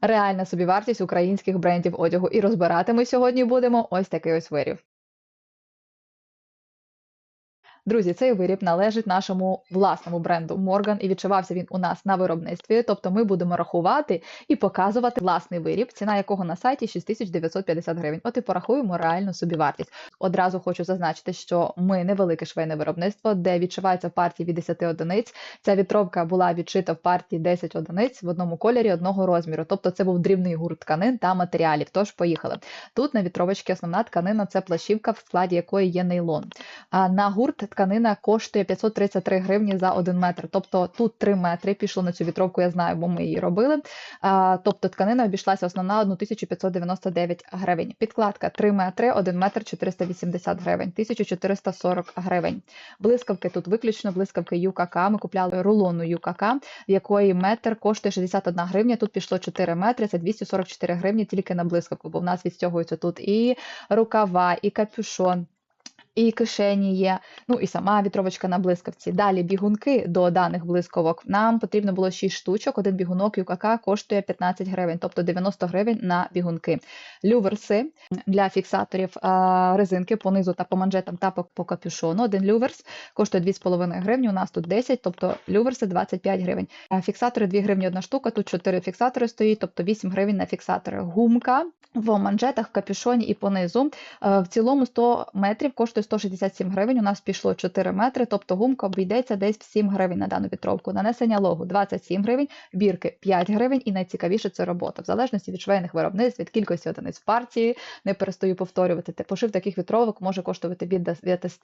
реальна собівартість українських брендів одягу. І розбирати ми сьогодні будемо ось такий ось виріб. Друзі, цей виріб належить нашому власному бренду Morgan і відчувався він у нас на виробництві. Тобто ми будемо рахувати і показувати власний виріб, ціна якого на сайті 6950 гривень. От і порахуємо реальну собівартість. Одразу хочу зазначити, що ми невелике швейне виробництво, де відшивається в партії від 10 одиниць. Ця вітровка була відшита в партії 10 одиниць в одному кольорі одного розміру. Тобто це був дрібний гурт тканин та матеріалів. Тож поїхали. Тут на вітровочці основна тканина це плащівка, в складі якої є нейлон. А на гурт тканина коштує 533 гривні за 1 метр. Тобто тут 3 метри пішло на цю вітровку, я знаю, бо ми її робили. А, тобто тканина обійшлася основна 1599 гривень. Підкладка 3 метри, 1 метр 480 гривень, 1440 гривень. Блискавки тут виключно блискавки ЮКК. Ми купляли рулонну ЮКК, в якої метр коштує 61 гривня. Тут пішло 4 метри, це 244 гривні тільки на блискавку, бо в нас відстягуються тут і рукава, і капюшон. І кишені є, ну і сама вітровочка на блискавці. Далі бігунки до даних блисковок. Нам потрібно було 6 штучок. Один бігунок ЮКК коштує 15 гривень, тобто 90 гривень на бігунки. Люверси для фіксаторів резинки по низу та по манжетам та по, капюшону. Один люверс коштує 2,5 гривні. У нас тут 10, тобто люверси 25 гривень. Фіксатори 2 гривні одна штука. Тут 4 фіксатори стоїть, тобто 8 гривень на фіксатори. Гумка в манжетах, в капюшоні і понизу. В цілому 100 метрів коштує 167 гривень. У нас пішло 4 метри, тобто гумка обійдеться десь в 7 гривень на дану вітровку. Нанесення логу 27 гривень, бірки 5 гривень, і найцікавіше це робота. В залежності від швейних виробництв, від кількості одиниць в партії, не перестаю повторювати. Пошив таких вітровок може коштувати від 900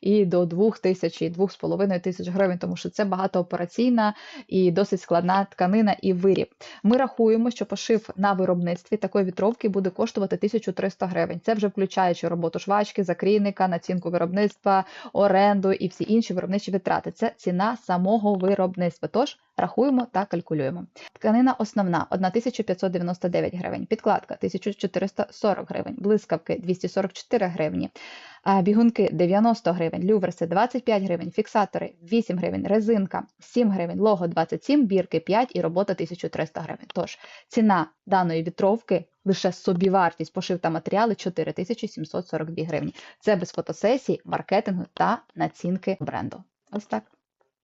і до 2000, 2,5 тисяч гривень, тому що це багатоопераційна і досить складна тканина і виріб. Ми рахуємо, що пошив на виробництві такої вітровки буде коштувати 1300 гривень. Це вже включаючи роботу швачки, закрійника, націнку виробництва, оренду і всі інші виробничі витрати. Це ціна самого виробництва. Тож рахуємо та калькулюємо. Тканина основна 1599 гривень, підкладка 1440 гривень, блискавки 244 гривні. Бігунки 90 гривень, люверси 25 гривень, фіксатори 8 гривень, резинка 7 гривень, лого 27, бірки 5 і робота 1300 гривень. Тож ціна даної вітровки лише собівартість пошив та матеріали 4742 гривні. Це без фотосесій, маркетингу та націнки бренду. Ось так.